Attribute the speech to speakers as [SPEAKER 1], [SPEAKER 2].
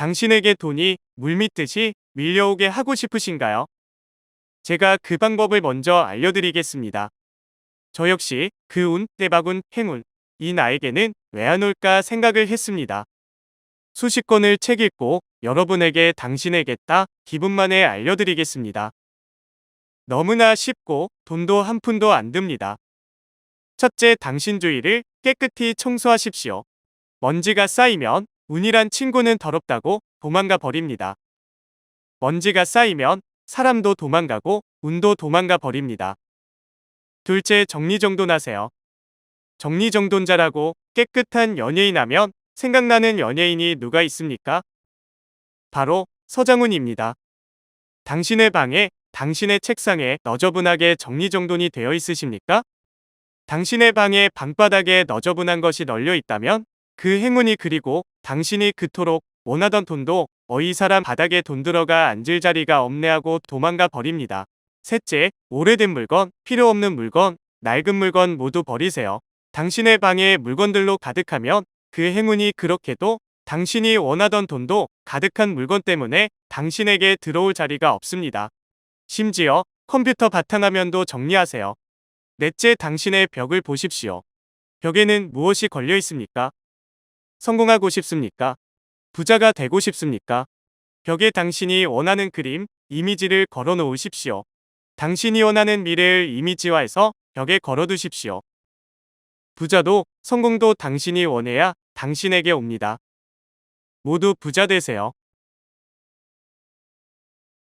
[SPEAKER 1] 당신에게 돈이 물밀듯이 밀려오게 하고 싶으신가요? 제가 그 방법을 먼저 알려드리겠습니다. 저 역시 그 운, 때바군, 행운, 이 나에게는 왜 안 올까 생각을 했습니다. 수십 권을 책 읽고 여러분에게 당신에겠다 기분만에 알려드리겠습니다. 너무나 쉽고 돈도 한 푼도 안 듭니다. 첫째, 당신 주위를 깨끗이 청소하십시오. 먼지가 쌓이면 운이란 친구는 더럽다고 도망가 버립니다. 먼지가 쌓이면 사람도 도망가고 운도 도망가 버립니다. 둘째, 정리정돈하세요. 정리정돈자라고 깨끗한 연예인 하면 생각나는 연예인이 누가 있습니까? 바로 서장훈입니다. 당신의 방에, 당신의 책상에 너저분하게 정리정돈이 되어 있으십니까? 당신의 방에 방바닥에 너저분한 것이 널려 있다면 그 행운이 그리고 당신이 그토록 원하던 돈도 어이 사람 바닥에 돈 들어가 앉을 자리가 없네 하고 도망가 버립니다. 셋째, 오래된 물건, 필요 없는 물건, 낡은 물건 모두 버리세요. 당신의 방에 물건들로 가득하면 그 행운이 그렇게도 당신이 원하던 돈도 가득한 물건 때문에 당신에게 들어올 자리가 없습니다. 심지어 컴퓨터 바탕화면도 정리하세요. 넷째, 당신의 벽을 보십시오. 벽에는 무엇이 걸려 있습니까? 성공하고 싶습니까? 부자가 되고 싶습니까? 벽에 당신이 원하는 그림, 이미지를 걸어 놓으십시오. 당신이 원하는 미래를 이미지화해서 벽에 걸어 두십시오. 부자도 성공도 당신이 원해야 당신에게 옵니다. 모두 부자 되세요.